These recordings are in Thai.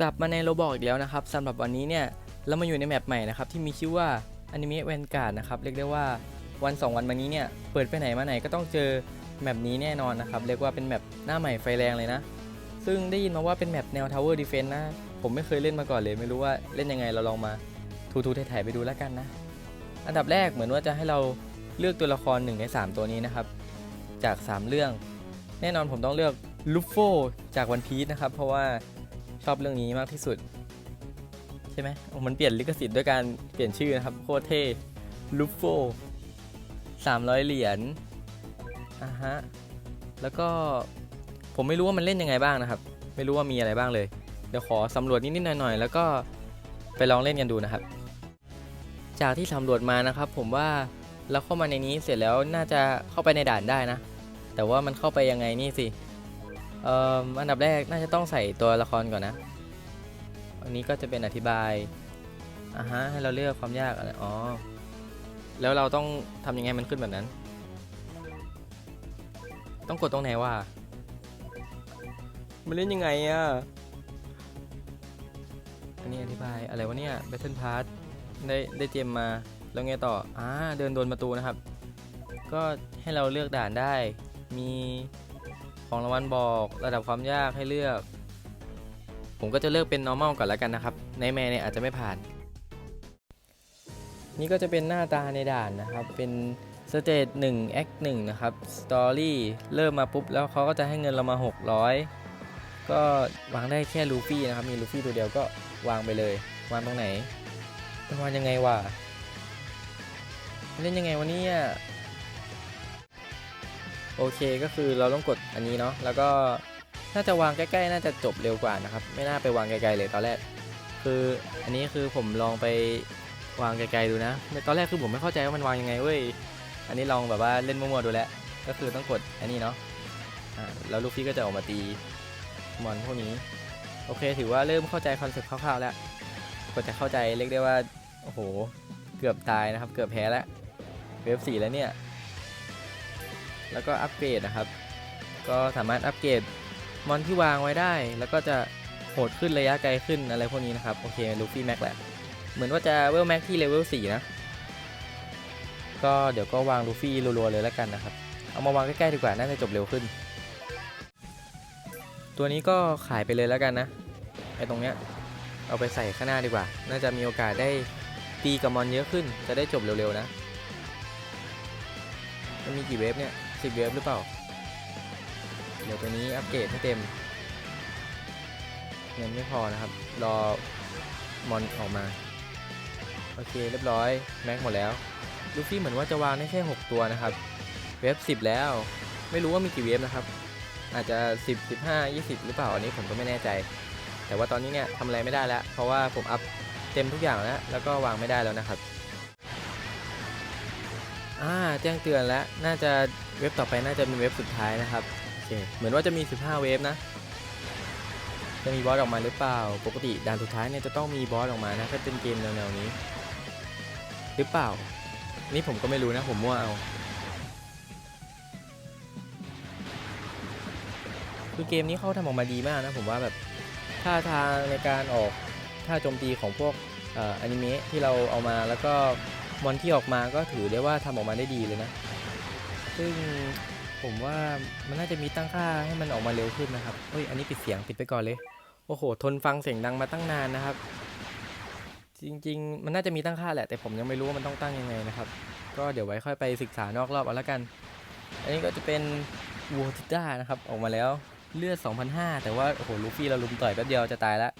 กลับมาในโรบอกอีกแล้วนะครับสำหรับวันนี้เนี่ยเรามาอยู่ในแมปใหม่นะครับที่มีชื่อว่า Anime Vanguard นะครับเรียกได้ว่าวัน 2 วันมานี้เนี่ยเปิดไปไหนมาไหนก็ต้องเจอแมปนี้แน่นอนนะครับเรียกว่าเป็นแมปหน้าใหม่ไฟแรงเลยนะ ซึ่งได้ยินมาว่าเป็นแมปแนว Tower Defense นะผมไม่เคยเล่นมาก่อนเลย ไม่รู้ว่าเล่นยังไงเราลองมาทูๆถ่ายๆไปดูแล้วกันนะ อันดับแรกเหมือนว่าจะให้เราเลือกตัวละคร1ใน 3 ตัวนี้นะครับจาก 3 เรื่อง แน่นอนผมต้องเลือกลูฟโฟจากวันพี e นะครับเพราะว่า ชอบเรื่องนี้มากที่สุด ใช่ไหมมันเปลี่ยนลิขสิทธิ์ด้วยการเปลี่ยนชื่อนะครับ โคตรเท่ลูฟโฟ300เหรียญอะฮะ แล้วก็ผมไม่รู้ว่ามันเล่นยังไงบ้างนะครับ ไม่รู้ว่ามีอะไรบ้างเลย เดี๋ยวขอสำรวจนิดๆหน่อยๆ แล้วก็ไปลองเล่นกันดูนะครับ จากที่สำรวจมานะครับ ผมว่าเราเข้ามาในนี้เสร็จแล้วน่าจะเข้าไปในด่านได้นะ แต่ว่ามันเข้าไปยังไงนี่สิ เอ่ออันดับแรกน่าจะต้องใส่ตัวละครก่อนนะ อันนี้ก็จะเป็นอธิบายอ่าฮะให้เราเลือกความยากอะไรอ๋อ แล้วเราต้องทำยังไงมันขึ้นแบบนั้น ต้องกดตรงไหนวะมันเล่นยังไงอะอันนี้อธิบายอะไรวะเนี่ย Battle Pass ได้ได้เจมมา แล้วไงต่อ อ่า เดินโดนประตูนะครับ ก็ให้เราเลือกด่านได้ มี ของรางวัลบอกระดับความยากให้เลือก ผมก็จะเลือกเป็น normal ก่อนแล้วกันนะครับ ในแม่เนี่ยอาจจะไม่ผ่าน นี่ก็จะเป็นหน้าตาในด่านนะครับ เป็นสเตจ1 act 1นะครับ story เริ่มมาปุ๊บ แล้วเขาก็จะให้เงินเรามา 600 ก็วางได้แค่ลูฟี่นะครับ มีลูฟี่ตัวเดียวก็วางไปเลย วางตรงไหนวางยังไงวะเล่นยังไงวะเนี่ย โอเคก็คือเราต้องกดอันนี้เนาะแล้วก็น่าจะวางใกล้ๆ น่าจะจบเร็วกว่านะครับ ไม่น่าไปวางไกลๆเลยตอนแรก คืออันนี้คือผมลองไปวางไกลๆดูนะตอนแรกคือผมไม่เข้าใจว่ามันวางยังไงเว้ยอันนี้ลองแบบว่าเล่นมั่วๆดูแล้วก็คือต้องกดอันนี้เนาะอ่าแล้วลูฟี่ก็จะออกมาตีมอนพวกนี้ โอเค ถือว่าเริ่มเข้าใจคอนเซ็ปต์คร่าวๆแล้วก็จะเข้าใจเรียกได้ว่าโอ้โหเกือบตายนะครับ เกือบแพ้แล้วเวฟสี่แล้วเนี่ย แล้วก็อัปเกรดนะครับ ก็สามารถอัปเกรดมอนที่วางไว้ได้ แล้วก็จะโหดขึ้นระยะไกลขึ้นอะไรพวกนี้นะครับ โอเคลูฟี่แม็กแหละ เหมือนว่าจะเวลแม็กที่เลเวลสี่นะ ก็เดี๋ยวก็วางลูฟี่รัวๆเลยแล้วกันนะครับ เอามาวางใกล้ๆดีกว่าน่าจะจบเร็วขึ้น ตัวนี้ก็ขายไปเลยแล้วกันนะไอ้ตรงเนี้ยเอาไปใส่ข้างหน้าดีกว่า น่าจะมีโอกาสได้ตีกับมอนเยอะขึ้น จะได้จบเร็วๆนะ มันมีกี่เวฟเนี่ย สิบเวฟหรือเปล่า เดี๋ยวตัวนี้อัปเกรดให้เต็ม เงินไม่พอนะครับ รอมอนออกมา โอเคเรียบร้อย แม็กหมดแล้วลูฟี่เหมือนว่าจะวางได้แค่ 6 ตัวนะครับ เวฟ10 แล้ว ไม่รู้ว่ามีกี่เวฟนะครับ อาจจะ 10 15 20 หรือเปล่าอันนี้ผมก็ไม่แน่ใจ แต่ว่าตอนนี้เนี่ยทำอะไรไม่ได้แล้ว เพราะว่าผมอัพเต็มทุกอย่างแล้วแล้วก็วางไม่ได้แล้วนะครับอ่าแจ้งเตือนแล้วน่าจะ เว็บต่อไปน่าจะเป็นเว็บสุดท้ายนะครับโอเคเหมือนว่าจะมี 15 เว็บนะ จะมีบอสออกมาหรือเปล่า ปกติด่านสุดท้ายเนี่ยจะต้องมีบอสออกมานะถ้าเป็นเกมแนวๆนี้ หรือเปล่า นี่ผมก็ไม่รู้นะผมมั่วเอาคือเกมนี้เขาทำออกมาดีมากนะผมว่าแบบท่าทางในการออกท่าโจมตีของพวกอออนิเมะที่เราเอามาแล้วก็มอนที่ออกมาก็ถือได้ว่าทำออกมาได้ดีเลยนะ ซึ่งผมว่ามันน่าจะมีตั้งค่าให้มันออกมาเร็วขึ้นนะครับเฮ้ยอันนี้ปิดเสียงปิดไปก่อนเลย โอ้โห ทนฟังเสียงดังมาตั้งนานนะครับ จริง ๆ มันน่าจะมีตั้งค่าแหละ แต่ผมยังไม่รู้ว่ามันต้องตั้งยังไงนะครับ ก็เดี๋ยวไว้ค่อยไปศึกษานอกรอบเอาละกัน อันนี้ก็จะเป็นวัวทิต้านะครับออกมาแล้วเลือด2,500แต่ว่าโอ้โหลูฟี่เราลุมต่อยแป๊บเดียวจะตายแล้ว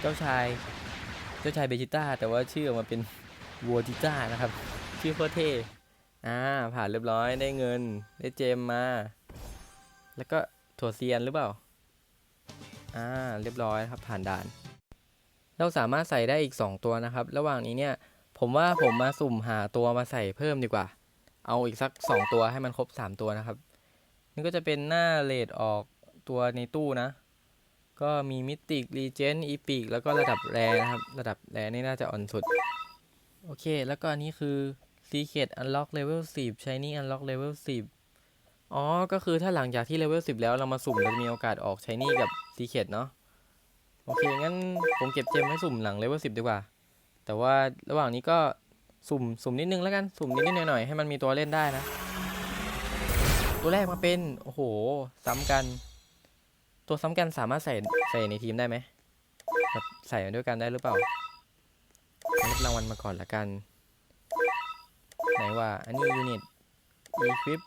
เจ้าชายเจ้าชายเบจิต้าแต่ว่าชื่อออกมาเป็นวัวทิต้านะครับ ชื่อโคตรเท่ อ่าผ่านเรียบร้อยได้เงินได้เจมมา แล้วก็ถั่วเซียนหรือเปล่า อ่าเรียบร้อยครับผ่านด่าน เราสามารถใส่ได้อีก 2 ตัวนะครับ ระหว่างนี้เนี่ย ผมว่าผมมาสุ่มหาตัวมาใส่เพิ่มดีกว่า เอาอีกสัก 2 ตัวให้มันครบ 3 ตัวนะครับนี่ก็จะเป็นหน้าเลดออกตัวในตู้นะ ก็มีมิติกรีเจนอีพิกแล้วก็ระดับแรนะครับ ระดับแรนี่น่าจะอ่อนสุด โอเค แล้วก็อันนี้คือ Secret Unlock Level 10 Shiny Unlock Level 10 อ๋อ ก็คือถ้าหลังจากที่ Level 10 แล้วเรามาสุ่มเราจะมีโอกาสออก Shiny กับ Secret เนาะ โอเค งั้นผมเก็บเจมไว้สุ่มหลังเลเวลสิบดีกว่า แต่ว่าระหว่างนี้ก็สุ่มสุ่มนิดนึงแล้วกัน สุ่มนิดนิดหน่อยหน่อยๆให้มันมีตัวเล่นได้นะ ตัวแรกมาเป็น โอ้โห ซ้ำกัน ตัวซ้ำกันสามารถใส่ใส่ในทีมได้ไหมแบบใส่ด้วยกันได้หรือเปล่ารับรางวัลมาก่อนละกัน ไหนว่าอันนี้ยูนิต equip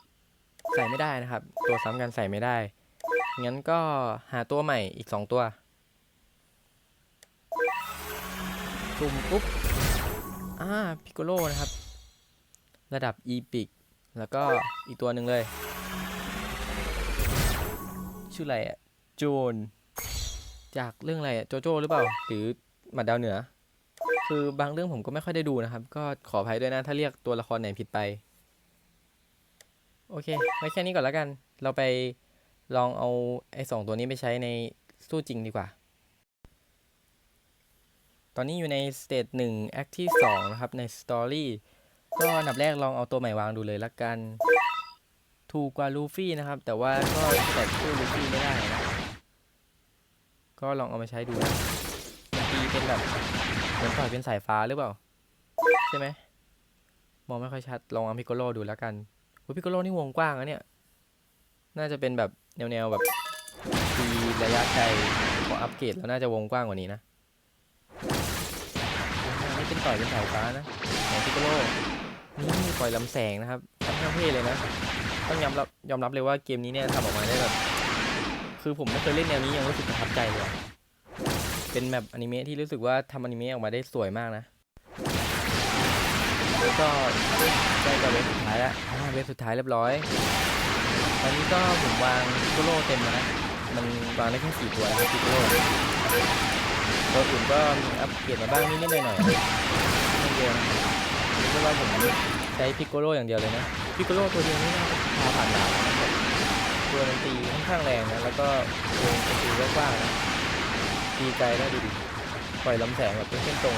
ใส่ไม่ได้นะครับ ตัวซ้ำกันใส่ไม่ได้ งั้นก็หาตัวใหม่อีก 2 ตัวสุ่มปุ๊บอ่าพิกโกโลนะครับ ระดับ e p i c แล้วก็อีกตัวหนึ่งเลย ชื่ออะไรอะโจน จากเรื่องอะไรอะโจโจ้หรือเปล่า หรือหมัดดาวเหนือ คือบางเรื่องผมก็ไม่ค่อยได้ดูนะครับ ก็ขออภัยด้วยนะถ้าเรียกตัวละครไหนผิดไป โอเคไว้แค่นี้ก่อนแล้วกัน เราไปลองเอาไอ้สองตัวนี้ไปใช้ในสู้จริงดีกว่า ตอนนี้อยู่ในสเตจหนึ่งแอคที่สองนะครับในสตอรี่ก็อันดับแรกลองเอาตัวใหม่วางดูเลยละกัน ถูกกว่าลูฟี่นะครับ แต่ว่าก็แต่สู้ลูฟี่ไม่ได้นะ ก็ลองเอามาใช้ดูนาทีเป็นแบบ มือนต่อยเป็นสายฟ้าหรือเปล่า ใช่ไหม มองไม่ค่อยชัด ลองเอาพิกโกโลดูแล้วกันโอ้พิกโกโลนี่วงกว้างนะเนี่ย น่าจะเป็นแบบแนวๆแบบตีระยะไกลพออัปเกรดแล้วน่าจะวงกว้างกว่านี้นะนี่เป็นต่อยเป็นสายฟ้านะของพิกโกโลนี่ปล่อยลำแสงนะครับค่อนข้างเท่เลยนะ ต้องยอมรับยอมรับเลยว่าเกมนี้เนี่ยทำออกมาได้แบบ คือผมไม่เคยเล่นแนวนี้ยังรู้สึกประทับใจเลย เป็นแบบอนิเมะที่รู้สึกว่าทำอนิเมะออกมาได้สวยมากนะแล้วก็ใกล้กับเวฟสุดท้ายแล้วอ่าเวฟสุดท้ายเรียบร้อย ตอนนี้ก็ผมวางพิโกโลเต็มแล้วนะมันวางได้แค่สี่ตัวนะครับพิโกโลตัวอื่นก็มีอัปเกรดมาบ้างนิดๆหน่อยๆไม่เยอะนะเรียกว่าผมใช้พิกโกโลอย่างเดียวเลยนะพิกโกโลตัวเดียวนี่น่าจะพาผ่านด่านแล้วนะครับตัวมันตีค่อนข้างแรงนะแล้วก็วงประตูก็กว้างนะ ตีไกลได้ดูดิปล่อยลำแสงแบบเป็นเส้นตรง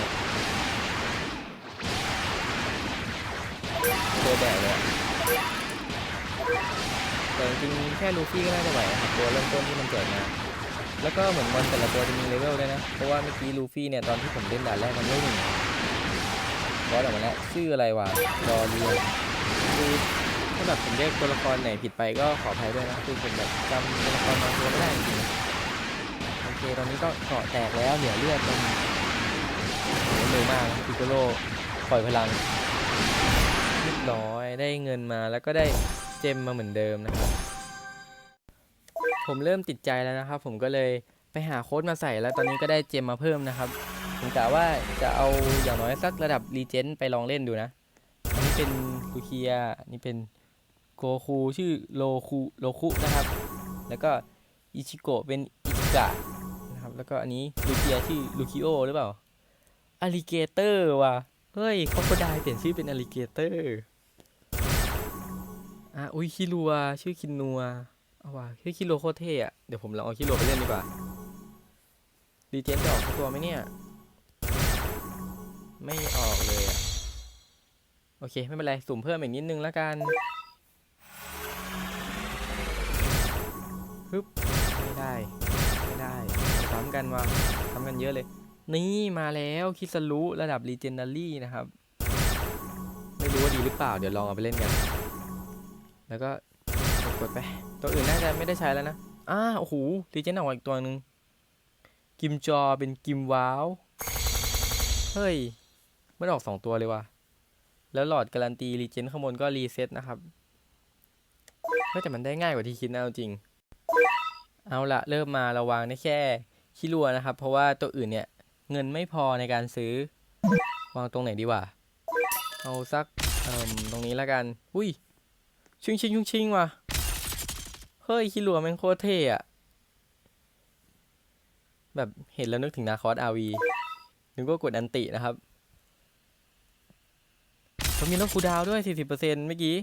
ตัวแบกเลยอะแต่จริงๆแค่ลูฟี่ก็น่าจะไหวนะครับตัวเริ่มต้นที่มันแจกมาแล้วก็เหมือนมอนแต่ละตัวจะมีเลเวลด้วยนะ เพราะว่าเมื่อกี้ลูฟี่เนี่ยตอนที่ผมเล่นด่านแรกมันไม่หนึ่งบอสออกมาแล้วชื่ออะไรวะรอเรียนคือถ้าแบบผมเรียกตัวละครไหนผิดไปก็ขออภัยด้วยนะคือผมแบบจำตัวละครบางตัวไม่ได้จริงๆโอเค ตอนนี้ก็เกาะแตกแล้วเหลือเลือดมันโหเร็วมากพิกโกลปล่อยพลังเรียบร้อยได้เงินมาแล้วก็ได้เจมมาเหมือนเดิมนะครับ ผมเริ่มติดใจแล้วนะครับ ผมก็เลยไปหาโค้ดมาใส่แล้วตอนนี้ก็ได้เจมมาเพิ่มนะครับ ผมกะว่าจะเอาอย่างน้อยสักระดับรีเจนไปลองเล่นดูนะอันนี้เป็นลูเคียนนี้เป็นโกคูชื่อโลคูโลคุนะครับ แล้วก็อิชิโกะเป็นอิชิกะ แล้วก็อันนี้ลูเคียชื่อลูคิโอหรือเปล่าอลิเกเตอร์ว่ะ เฮ้ยค o โคไดเปลี่ยนชื่อเป็นอลิเกเตอร์อะอุ้ยคิรัวชื่อคินนัวเอาว่ะชื่อคิรัวโคเท่อะเดี๋ยวผมลองเอาคิรัวไปเล่นดีกว่าดีเจนจะออกตัวไหมเนี่ย ไม่ออกเลยอะโอเค ไม่เป็นไร สุ่มเพิ่มอีกนิดนึงแล้วกันฮึบไม่ได้ ซ้ำกันว่ะซ้ำกันเยอะเลย นี่มาแล้วคิสรุระดับ Legendary นะครับ ไม่รู้ว่าดีหรือเปล่าเดี๋ยวลองเอาไปเล่นกัน แล้วก็กดไป ตัวอื่นน่าจะไม่ได้ใช้แล้วนะอ้าโอ้โห Legend ออกมาอีกตัวหนึ่งกิมจอเป็นกิมว้าว เฮ้ยมันออกสองตัวเลยว่ะ แล้วหลอดการันตีรีเจนข้างบนก็รีเซ็ตนะครับเฮ้ยแต่มันได้ง่ายกว่าที่คิดนะเอาจริง เอาละเริ่มมาเราวางได้แค่ คิรัวนะครับ เพราะว่าตัวอื่นเนี่ยเงินไม่พอในการซื้อ วางตรงไหนดีวะเอาสักเอ่มตรงนี้แล้วกันอุ้ยชิงชิงชิงชิงว่ะเฮ้ยคิรัวแม่งโคตรเท่อะแบบเห็นแล้วนึกถึงนาคอสอาวีนึกว่ากดอันตินะครับผมมีลดคูดาวด้วย 40%เมื่อกี้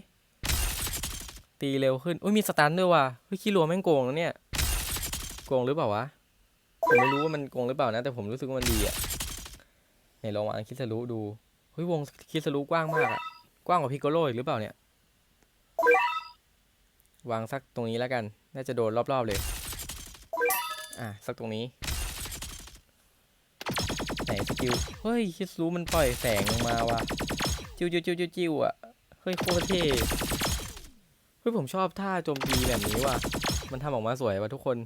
ตีเร็วขึ้น อุ้ยมีสตันด้วยว่ะเฮ้ยคิรัวแม่งโกงแล้วเนี่ย โกงหรือเปล่าวะ ผมไม่รู้ว่ามันโกงหรือเปล่านะ แต่ผมรู้สึกว่ามันดีอะไหนลองวางคิสรุดูเฮ้ยวงคิสรุกว้างมากอะกว้างกว่าพิกโกโลอีกหรือเปล่าเนี่ยวางสักตรงนี้แล้วกัน น่าจะโดนรอบๆเลย อะ สักตรงนี้ ไหนสกิล เฮ้ย คิดรู้มันปล่อยแสงลงมาว่ะ จิ้วจิ้วจิ้วจิ้วจิ้วอะ เฮ้ยโคตรเท่ เฮ้ยผมชอบท่าโจมตีแบบนี้ว่ะ มันทำออกมาสวยว่ะทุกคน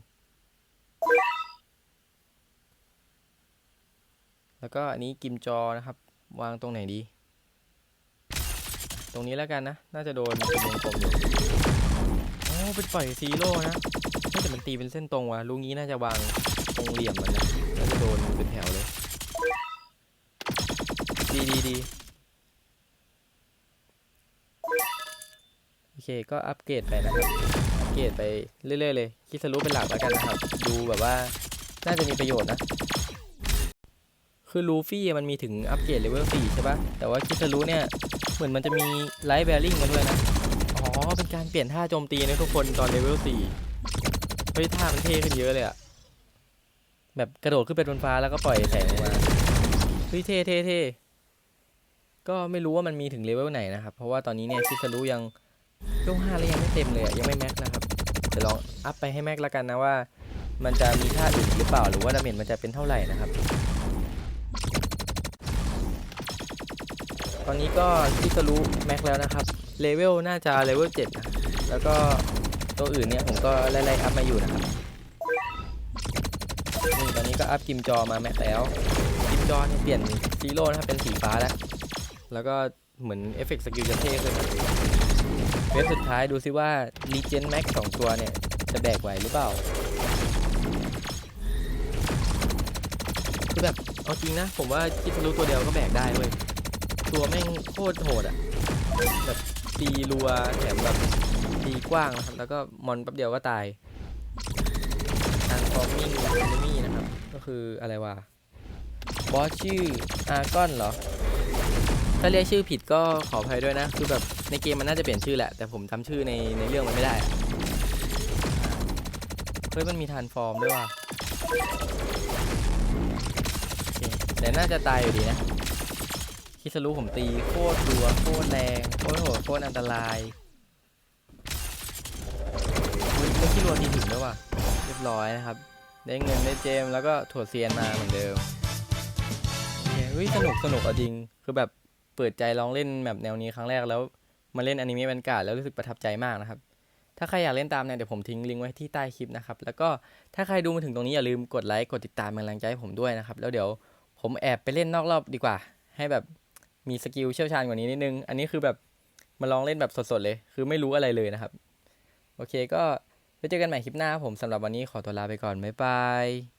แล้วก็อันนี้กิมจอนะครับ วางตรงไหนดี ตรงนี้แล้วกันนะ น่าจะโดนเป็นวงกลมอยู่โอ้เป็นปล่อยซีโร่นะแต่มันตีเป็นเส้นตรงว่ะลูกนี้น่าจะวางตรงเหลี่ยมมันนะน่าจะโดนเป็นแถวเลย ดีดีดีโอเคก็อัปเกรดไปนะครับอัปเกรดไปเรื่อยๆเลย คิดสรู้เป็นหลักแล้วกันนะครับ ดูแบบว่าน่าจะมีประโยชน์นะ คือลูฟี่มันมีถึงอัปเกรดเลเวล4ใช่ปะแต่ว่าคิดสรู้เนี่ย เหมือนมันจะมีไลท์แบริ่งมาด้วยนะ อ๋อ เป็นการเปลี่ยนท่าโจมตีนะทุกคนตอนเลเวล4เฮ้ยท่ามันเท่ขึ้นเยอะเลยอะแบบกระโดดขึ้นไปบนฟ้าแล้วก็ปล่อยแสงออกมาเฮ้ยเท่เท่เท่ก็ไม่รู้ว่ามันมีถึงเลเวลไหนนะครับ เพราะว่าตอนนี้เนี่ยคิดสรู้ยังเลเวล5แล้วยังไม่เต็มเลยอะยังไม่แม็กนะครับเดี๋ยวลองอัพไปให้แม็กแล้วกันนะว่า มันจะมีท่าอื่นหรือเปล่าหรือว่าดาเมจมันจะเป็นเท่าไหร่นะครับ ตอนนี้ก็คิสรู้แม็กแล้วนะครับ เลเวลน่าจะเลเวล7นะ แล้วก็ตัวอื่นเนี่ยผมก็ไล่ๆอัพมาอยู่นะครับ นี่ตอนนี้ก็อัพกิมจอมาแม็กแล้ว กิมจอเนี่ยเปลี่ยนซีโร่นะครับเป็นสีฟ้าแล้ว แล้วก็เหมือนเอฟเฟกต์สกิลจะเท่ขึ้นนะเวฟสุดท้ายดูซิว่า r e g e n Max สองตัวเนี่ยจะแบกไหวหรือเปล่า เอาจริงนะ ผมว่าคิดรู้ตัวเดียวก็แบกได้เว้ย ตัวแม่งโคตรโหดอะแบบตีรัวแถมแบบตีกว้างนะครับแล้วก็มอนแป๊บเดียวก็ตาย transforming enemy นะครับ ก็คืออะไรวะ บอสชื่ออาร์กอนเหรอ ถ้าเรียกชื่อผิดก็ขออภัยด้วยนะ คือแบบในเกมมันน่าจะเปลี่ยนชื่อแหละ แต่ผมจำชื่อในในเรื่องมันไม่ได้ เฮ้ยมันมีทานฟอร์มด้วยว่ะ แต่น่าจะตายอยู่ดีนะคิสรู้ผมตีโคตรรัวโคตรแรงโคตรโหดโคตรอันตรายอุ๊ยเมื่อกี้รัวทีถึงด้วยว่ะเรียบร้อยนะครับ ได้เงินได้เจมแล้วก็ถั่วเซียนมาเหมือนเดิมเฮ้ยสนุกสนุกเอาจริงคือแบบเปิดใจลองเล่นแบบแนวนี้ครั้งแรกแล้วมาเล่นอนิเมะบรรยากาศแล้วรู้สึกประทับใจมากนะครับ ถ้าใครอยากเล่นตามเนี่ยเดี๋ยวผมทิ้งลิงก์ไว้ที่ใต้คลิปนะครับ แล้วก็ถ้าใครดูมาถึงตรงนี้อย่าลืมกดไลค์กดติดตามเป็นกำลังใจให้ผมด้วยนะครับ แล้วเดี๋ยว ผมแอบไปเล่นนอกรอบดีกว่า ให้แบบมีสกิลเชี่ยวชาญกว่านี้นิดนึง อันนี้คือแบบมาลองเล่นแบบสดๆเลย คือไม่รู้อะไรเลยนะครับ โอเคก็ไว้เจอกันใหม่คลิปหน้าครับผมสำหรับวันนี้ขอตัวลาไปก่อน บ๊ายบาย